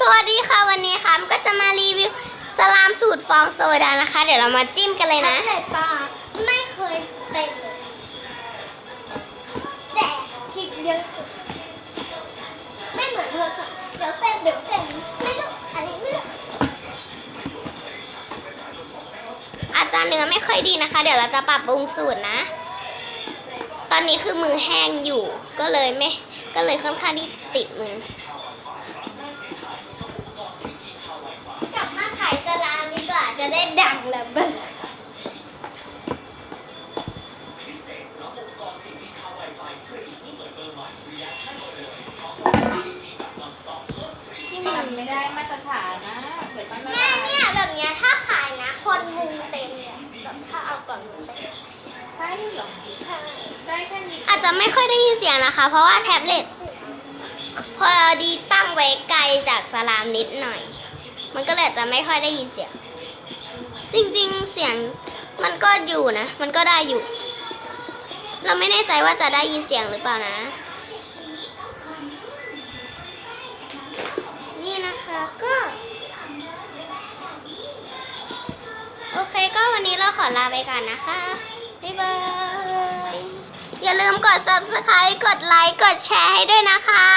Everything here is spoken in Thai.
สวัสดีค่ะวันนี้ค่ะก็จะมารีวิวสลามสูตรฟองโซดานะคะ เดี๋ยวเรามาจิ้มกันเลยนะเล็ตปากไม่เคยเต็มเลยแต่คลิปเยอะสุดไม่เหมือนโทรศัพท์เดี๋ยวเต็มเดี๋ยวเต็มไม่รู้อันนี้ไม่รู้อาจจะเนื้อไม่ค่อยดีนะคะ เดี๋ยวเราจะปรับปรุงสูตรนะ ตอนนี้คือมือแห้งอยู่ก็เลยไม่ ก็เลยค่อนข้างที่ติดมือ ได้ดังระเบิดที่มันไม่ได้มาตรฐานนะเกิดมาตรแม่ฐานเนี่ยแบบเนี้ยถ้าขายนะ คนมุงเต็มเลยแบบถ้าเอาก่อนมุงเต็มใช่เหรอใช่ได้แค่นี้อาจจะไม่ค่อยได้ยินเสียงนะคะ เพราะว่าแท็บเล็ตพอดีตั้งไว้ไกลจากสลามนิดหน่อย มันก็เลยอาจจะไม่ค่อยได้ยินเสียง จริงๆ เสียงมันก็อยู่นะ มันก็ได้อยู่ เราไม่แน่ใจว่าจะได้ยินเสียงหรือเปล่านะ นี่นะคะก็ โอเคก็วันนี้เราขอลาไปก่อนนะคะ บ๊ายบาย อย่าลืมกด subscribe กดไลค์ กดแชร์ให้ด้วยนะคะ